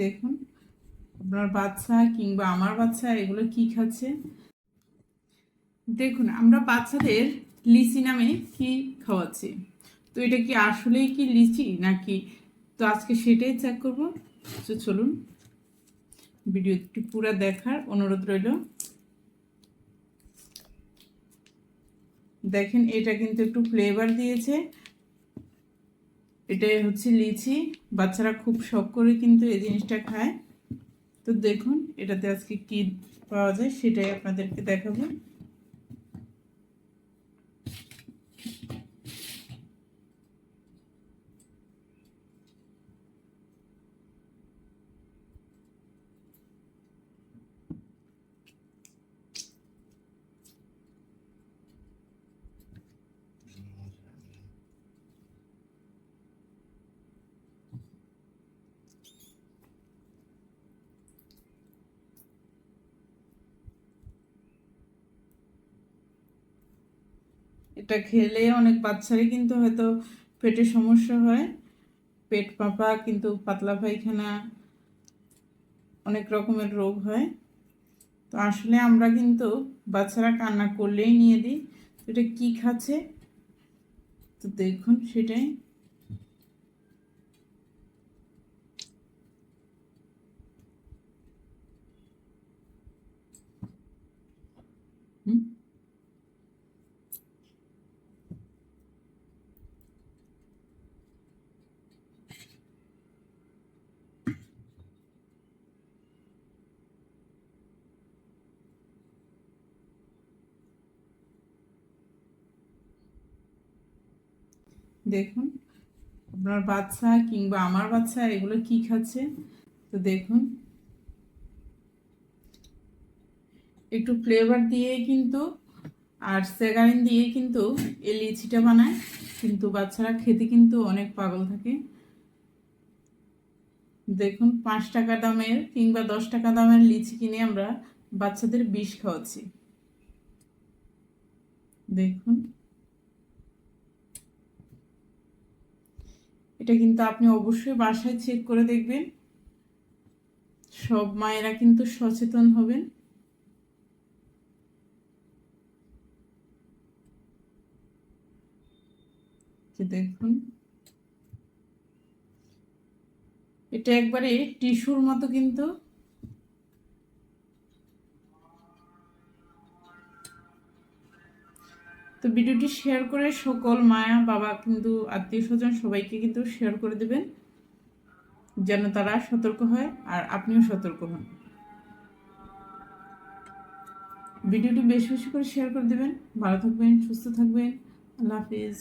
দেখুন, আপনার বাচ্চা কিংবা আমার বাচ্চা এগুলো কি খাচ্ছে? দেখুন, আমরা বাচ্চাদের লিচি নামে কি খাওয়াচ্ছি? তো এটা কি আসলেই কি লিচি নাকি? তো আজকে সেটাই চেক করব। তো চলুন ভিডিওটি পুরো দেখার অনুরোধ রইল। দেখেন, এটা কিন্তু একটু ফ্লেভার দিয়েছে। এটা হচ্ছে লিচি। বাচ্চারা খুব শখ করে কিন্তু এই জিনিসটা খায়। তো দেখুন, এটাতে আজকে কি পাওয়া যায় সেটাই আপনাদেরকে দেখাবো। এটা খেলে অনেক বাচ্চারই কিন্তু হয়তো পেটে সমস্যা হয়। পেট পাপা কিন্তু পাতলা পায়খানা অনেক রকমের রোগ হয়। তো আসলে আমরা কিন্তু বাচ্চারা কান্না করলেই নিয়ে দিই। এটা কি খাচ্ছে? তো দেখুন সেটাই। দেখুন, আপনার বাচ্চা কিংবা আমার বাচ্চা এগুলো কি খাচ্ছে? তো দেখুন। একটু ফ্লেভার দিয়ে কিন্তু আর সেগারিন দিয়ে কিন্তু এই লিচিটা বানায়, কিন্তু বাচ্চারা খেতে কিন্তু অনেক পাগল থাকে। দেখুন, পাঁচ টাকা দামের কিংবা দশ টাকা দামের লিচি কিনে আমরা বাচ্চাদের বিষ খাওয়াচ্ছি। দেখুন। এটা কিন্তু আপনি অবশ্যই বাসায় চেক করে দেখবেন। সব মায়েরা কিন্তু সচেতন হবেন। দেখুন। এটা একবারে টিস্যুর মতো কিন্তু তো ভিডিওটি শেয়ার করে সকল মায়া, বাবা, কিন্তু আত্মীয় স্বজন সবাইকে কিন্তু শেয়ার করে দেবেন, যেন তারা সতর্ক হয় আর আপনিও সতর্ক হন। ভিডিওটি বেশি বেশি করে শেয়ার করে দেবেন। ভালো থাকবেন, সুস্থ থাকবেন। আল্লাহ হাফিজ।